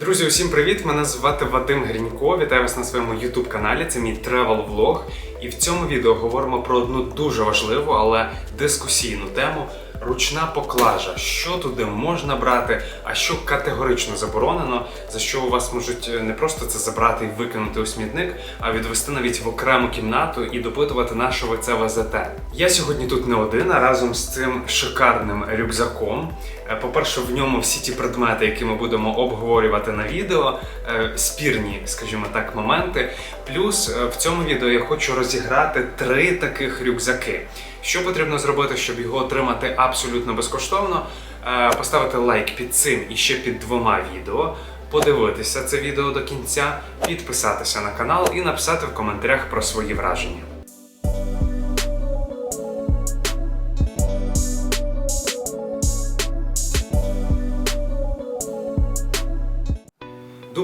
Друзі, усім привіт! Мене звати Вадим Грінько. Вітаю вас на своєму YouTube каналі. Це мій тревел влог. І в цьому відео говоримо про одну дуже важливу, але дискусійну тему ручна поклажа. Що туди можна брати, а що категорично заборонено, за що у вас можуть не просто це забрати і викинути у смітник, а відвести навіть в окрему кімнату і допитувати, на що ви це везете. Я сьогодні тут не один, а разом з цим шикарним рюкзаком. Е, По-перше, в ньому всі ті предмети, які ми будемо обговорювати на відео, е, спірні, скажімо так, моменти. Плюс е, в цьому відео я хочу розіграти три таких рюкзаки. Що потрібно зробити, щоб його отримати абсолютно безкоштовно? Е, Поставити лайк під цим і ще під двома відео. Подивитися це відео до кінця, підписатися на канал і написати в коментарях про свої враження.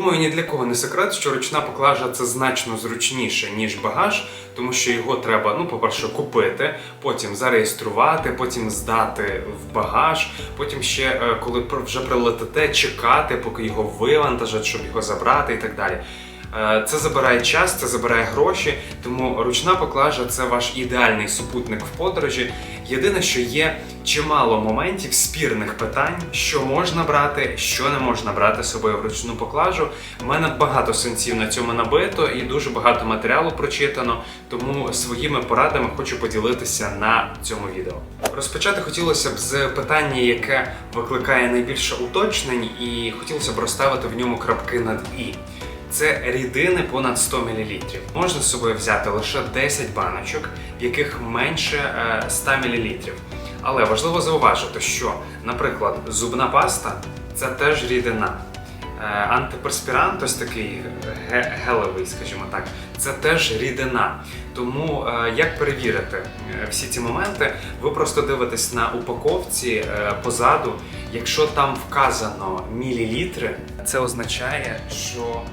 Думаю, ні для кого не секрет, що ручна поклажа це значно зручніше, ніж багаж, тому що його треба, ну, по-перше, купити, потім зареєструвати, потім здати в багаж, потім ще, е, коли вже прилетите, чекати, поки його вивантажать, щоб його забрати і так далі. Е, Це забирає час, це забирає гроші, тому ручна поклажа це ваш ідеальний супутник в подорожі. Єдине, що є чимало моментів спірних питань, що можна брати, що не можна брати з собою в ручну поклажу. У мене багато сенсів на цьому набито і дуже багато матеріалу прочитано, тому своїми порадами хочу поділитися на цьому відео. Розпочати хотілося б з питання, яке викликає найбільше уточнень, і хотілося б розставити в ньому крапки над і. Це рідини понад 100 мл. Можна з собою взяти лише 10 баночок, в яких менше е, 100 мл. Але важливо зауважити, що, наприклад, зубна паста це теж рідина. Е, Антиперспірант, ось такий ге- гелевий, скажімо так, це теж рідина. Тому е, як перевірити е, всі ці моменти? Ви просто дивитесь на упаковці е, позаду. Якщо там вказано мілілітри, це означає, що е,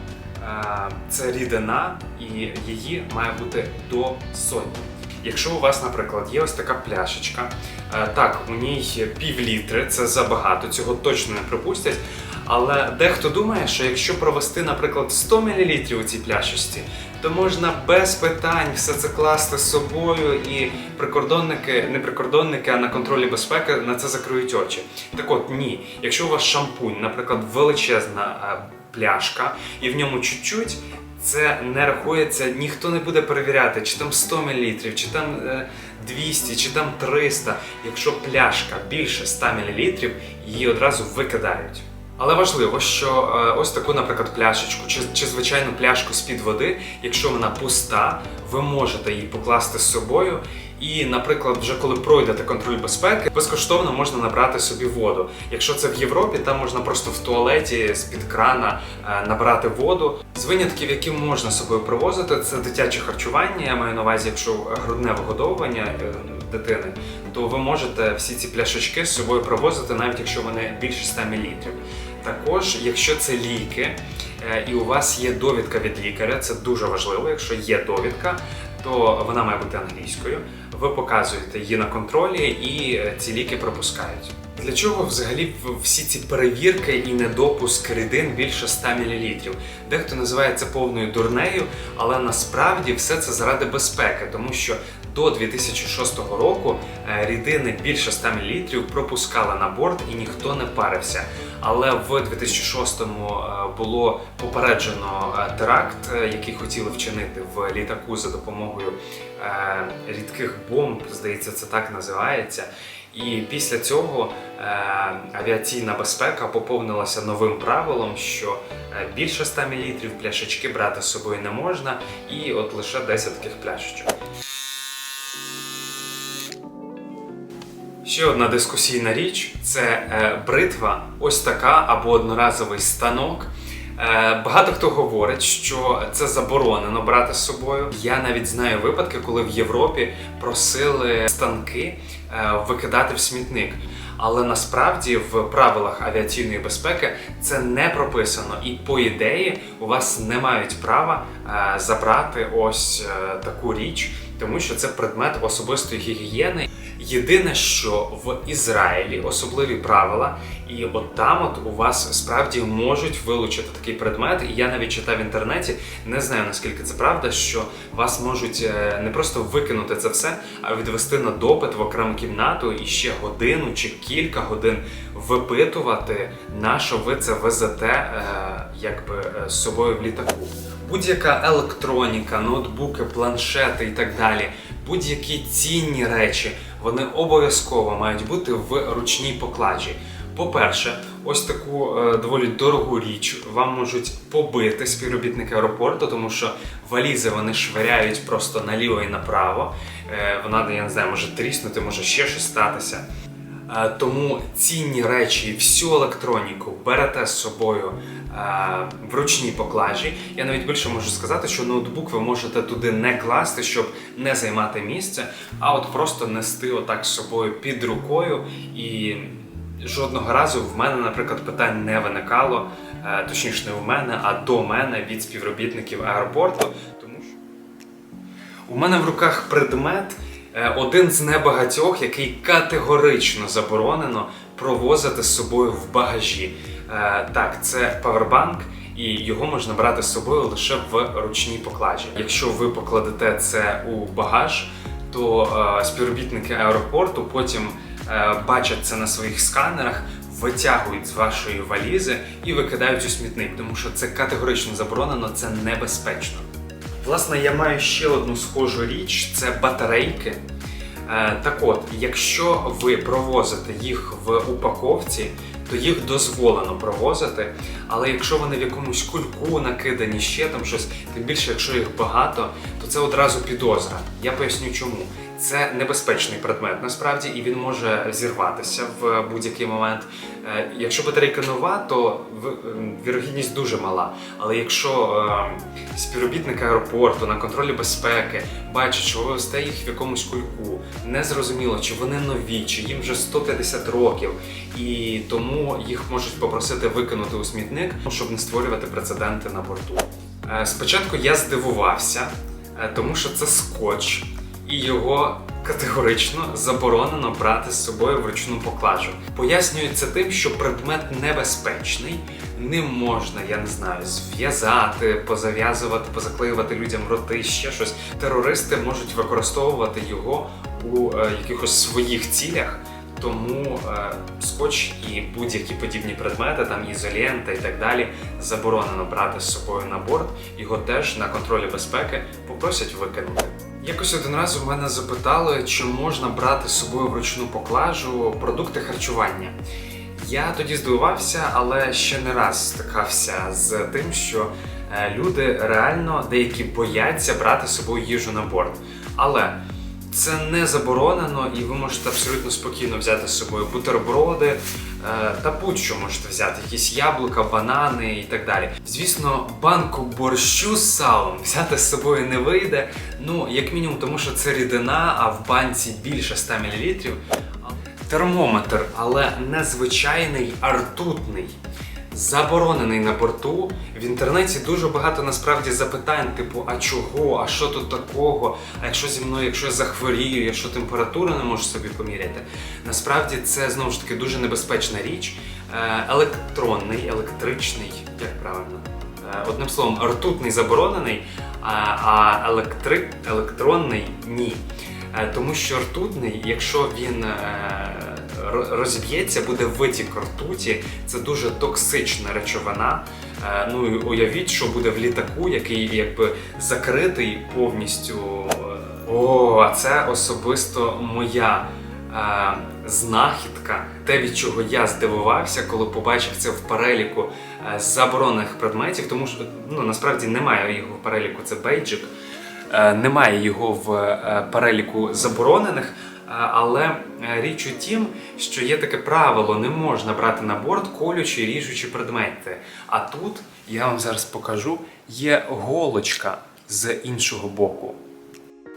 це рідина і її має бути до сотні. Якщо у вас, наприклад, є ось така пляшечка, е, так, у ній пів літри, це забагато, цього точно не припустять. Але дехто думає, що якщо провести, наприклад, 100 мл у цій пляшечці, то можна без питань все це класти з собою, і прикордонники, не прикордонники, а на контролі безпеки на це закриють очі. Так от ні, якщо у вас шампунь, наприклад, величезна е, пляшка, і в ньому чуть-чуть. Це не рахується, ніхто не буде перевіряти, чи там 100 мл, чи там е, 200, чи там 300. Якщо пляшка більше 100 мл, її одразу викидають. Але важливо, що е, ось таку, наприклад, пляшечку чи, чи звичайну пляшку з-під води, якщо вона пуста, ви можете її покласти з собою. І, наприклад, вже коли пройдете контроль безпеки, безкоштовно можна набрати собі воду. Якщо це в Європі, там можна просто в туалеті з-під крана е, набрати воду. З винятків, які можна собою привозити, це дитяче харчування. Я маю на увазі, якщо грудне вигодовування е, дитини, то ви можете всі ці пляшечки з собою привозити, навіть якщо вони більше 100 мл. Також, якщо це ліки, е, і у вас є довідка від лікаря, це дуже важливо. Якщо є довідка, то вона має бути англійською. Ви показуєте її на контролі, і е, ці ліки пропускають. Для чого взагалі всі ці перевірки і недопуск рідин більше 100 мл? Дехто називає це повною дурнею, але насправді все це заради безпеки, тому що до 2006 року е, рідини більше 100 мл пропускали на борт і ніхто не парився. Але в 2006-му е, було попереджено е, теракт, е, який хотіли вчинити в літаку за допомогою рідких бомб, здається, це так називається. І після цього авіаційна безпека поповнилася новим правилом, що більше 100 мл пляшечки брати з собою не можна, і от лише 10 таких пляшечок. Ще одна дискусійна річ це е, бритва, ось така або одноразовий станок. Е, багато хто говорить, що це заборонено брати з собою. Я навіть знаю випадки, коли в Європі просили станки е, викидати в смітник. Але насправді в правилах авіаційної безпеки це не прописано, і по ідеї у вас не мають права забрати ось таку річ, тому що це предмет особистої гігієни. Єдине, що в Ізраїлі особливі правила, і от там от у вас справді можуть вилучити такий предмет. І я навіть читав в інтернеті, не знаю наскільки це правда, що вас можуть е, не просто викинути це все, а відвести на допит в окрему кімнату і ще годину чи кілька годин випитувати, на що ви це везете е, якби е, з собою в літаку. Будь-яка електроніка, ноутбуки, планшети і так далі, будь-які цінні речі, вони обов'язково мають бути в ручній покладі. По-перше, ось таку е, доволі дорогу річ вам можуть побити співробітники аеропорту, тому що валізи вони швиряють просто наліво і направо. Е, вона, я не знаю, може тріснути, може ще щось статися. Е, Тому цінні речі, всю електроніку берете з собою е, в ручній поклажі. Я навіть більше можу сказати, що ноутбук ви можете туди не класти, щоб не займати місце, а от просто нести отак з собою під рукою. І жодного разу в мене, наприклад, питань не виникало, е, точніше, не в мене, а до мене від співробітників аеропорту. Тому що у мене в руках предмет, один з небагатьох, який категорично заборонено провозити з собою в багажі. Е, Так, це павербанк, і його можна брати з собою лише в ручній покладі. Якщо ви покладете це у багаж, то е, співробітники аеропорту потім е, бачать це на своїх сканерах. Витягують з вашої валізи і викидають у смітник, тому що це категорично заборонено, це небезпечно. Власне, я маю ще одну схожу річ це батарейки. Е, так от, якщо ви провозите їх в упаковці, то їх дозволено провозити. Але якщо вони в якомусь кульку накидані, ще там щось, тим більше, якщо їх багато, то це одразу підозра. Я поясню чому. Це небезпечний предмет насправді, і він може зірватися в будь-який момент. Е, Якщо батарейка нова, то ем, вірогідність дуже мала. Але якщо е, співробітники аеропорту на контролі безпеки бачать, що ви їх в якомусь кульку, незрозуміло, чи вони нові, чи їм вже 150 років, і тому їх можуть попросити викинути у смітник, щоб не створювати прецеденти на борту. Е, Спочатку я здивувався, е, тому що це скотч, і його категорично заборонено брати з собою в ручну поклажу. Пояснюється тим, що предмет небезпечний, ним можна, я не знаю, зв'язати, позав'язувати, позаклеювати людям роти, ще щось. Терористи можуть використовувати його у е, якихось своїх цілях. Тому е, скотч і будь-які подібні предмети, там ізолента і так далі, заборонено брати з собою на борт. Його теж на контролі безпеки попросять викинути. Якось один раз у мене запитали, чи можна брати з собою в ручну поклажу продукти харчування. Я тоді здивувався, але ще не раз стикався з тим, що е, люди реально деякі бояться брати з собою їжу на борт. Але це не заборонено, і ви можете абсолютно спокійно взяти з собою бутерброди е, та будь-що можете взяти, якісь яблука, банани і так далі. Звісно, банку борщу з салом взяти з собою не вийде. Ну, як мінімум, тому що це рідина, а в банці більше 100 мл. Термометр, але не звичайний, а ртутний. Заборонений на борту. В інтернеті дуже багато насправді запитань, типу, а чого, а що тут такого, а якщо зі мною, якщо я захворію, якщо температуру не можу собі поміряти. Насправді це знову ж таки дуже небезпечна річ. Е, Електронний, електричний, як правильно? Е, Одним словом, ртутний заборонений, а, електри... електронний ні. Е, Тому що ртутний, якщо він розіб'ється, буде витік ртуті, це дуже токсична речовина. Е, Ну і уявіть, що буде в літаку, який якби закритий повністю. О, а це особисто моя е, знахідка. Те, від чого я здивувався, коли побачив це в переліку е, заборонених предметів, тому що ну насправді немає його в переліку, це бейджик. Е, Немає його в е, переліку заборонених, але е, річ у тім, що є таке правило: не можна брати на борт колючі ріжучі предмети. А тут я вам зараз покажу є голочка з іншого боку.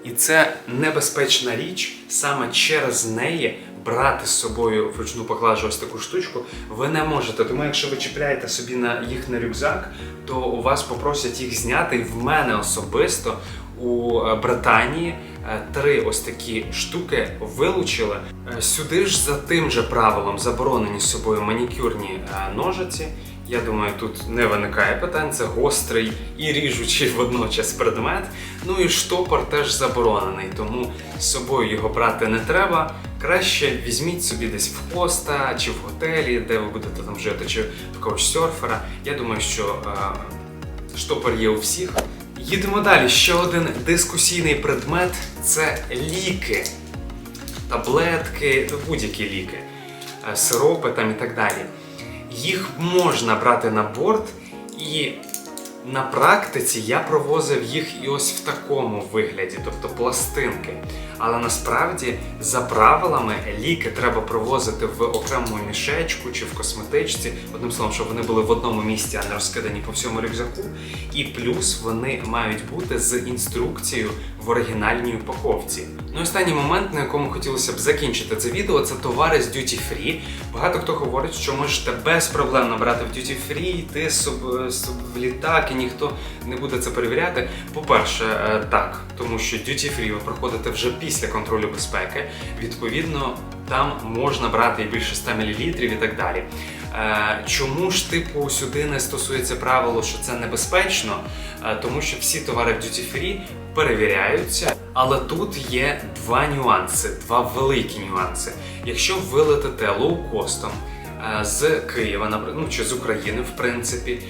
І це небезпечна річ, саме через неї брати з собою в ручну поклажу ось таку штучку ви не можете. Тому якщо ви чіпляєте собі на їх на рюкзак, то у вас попросять їх зняти. І в мене особисто у е, Британії е, три ось такі штуки вилучили. Е, Сюди ж за тим же правилом заборонені собою манікюрні ножиці. Я думаю, тут не виникає питань. Це гострий і ріжучий водночас предмет. Ну і штопор теж заборонений, тому з собою його брати не треба. Краще візьміть собі десь в хоста чи в готелі, де ви будете там жити, чи в когось серфера. Я думаю, що е, штопор є у всіх. Їдемо далі. Ще один дискусійний предмет це ліки, таблетки, будь-які ліки, е, сиропи там і так далі. Їх можна брати на борт, і на практиці я провозив їх і ось в такому вигляді, тобто пластинки. Але насправді, за правилами, ліки треба провозити в окремому мішечку чи в косметичці. Одним словом, щоб вони були в одному місці, а не розкидані по всьому рюкзаку. І плюс вони мають бути з інструкцією в оригінальній упаковці. Ну і останній момент, на якому хотілося б закінчити це відео, це товари з Duty Free. Багато хто говорить, що можете без проблем набрати в Duty Free, йти соб- соб- в літак, і ніхто не буде це перевіряти. По-перше, е, так, тому що Duty Free ви проходите вже після контролю безпеки. Відповідно, там можна брати і більше 100 мл і так далі. Е, Чому ж типу сюди не стосується правило, що це небезпечно? Е, Тому що всі товари в Duty Free перевіряються, але тут є два нюанси, два великі нюанси. Якщо ви летите лоукостом з Києва, наприклад, ну чи з України, в принципі,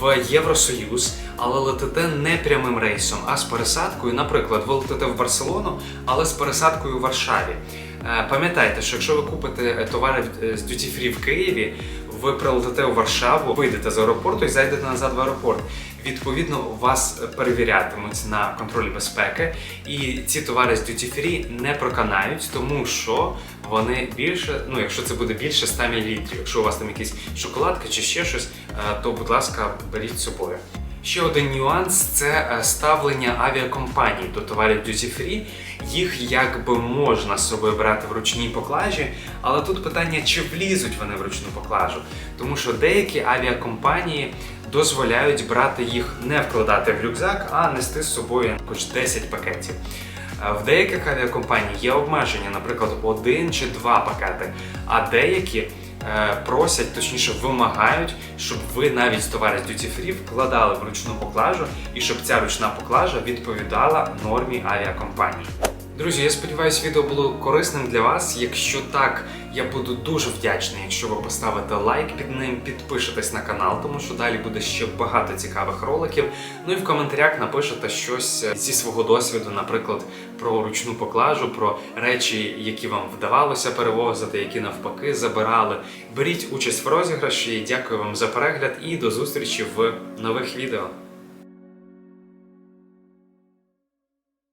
в Євросоюз, але летите не прямим рейсом, а з пересадкою, наприклад, ви летите в Барселону, але з пересадкою в Варшаві. Е, Пам'ятайте, що якщо ви купите е, товари е, з Duty Free в Києві, ви прилетите у Варшаву, вийдете з аеропорту і зайдете назад в аеропорт. Відповідно, вас перевірятимуть на контролі безпеки, і ці товари з Duty Free не проканають, тому що вони більше, ну якщо це буде більше 100 мл, якщо у вас там якісь шоколадки чи ще щось, е, то будь ласка, беріть з собою. Ще один нюанс це е, ставлення авіакомпаній до товарів Duty Free. Їх якби можна з собою брати в ручній поклажі, але тут питання, чи влізуть вони в ручну поклажу. Тому що деякі авіакомпанії дозволяють брати їх не вкладати в рюкзак, а нести з собою хоч 10 пакетів. Е, В деяких авіакомпаній є обмеження, наприклад, один чи два пакети, а деякі е, просять, точніше вимагають, щоб ви навіть з Duty Free вкладали в ручну поклажу і щоб ця ручна поклажа відповідала нормі авіакомпанії. Друзі, я сподіваюся, відео було корисним для вас. Якщо так, я буду дуже вдячний, якщо ви поставите лайк під ним, підпишетесь на канал, тому що далі буде ще багато цікавих роликів. Ну і в коментарях напишете щось е, зі свого досвіду, наприклад, про ручну поклажу, про речі, які вам вдавалося перевозити, які навпаки забирали. Беріть участь в розіграші. Дякую вам за перегляд і до зустрічі в нових відео.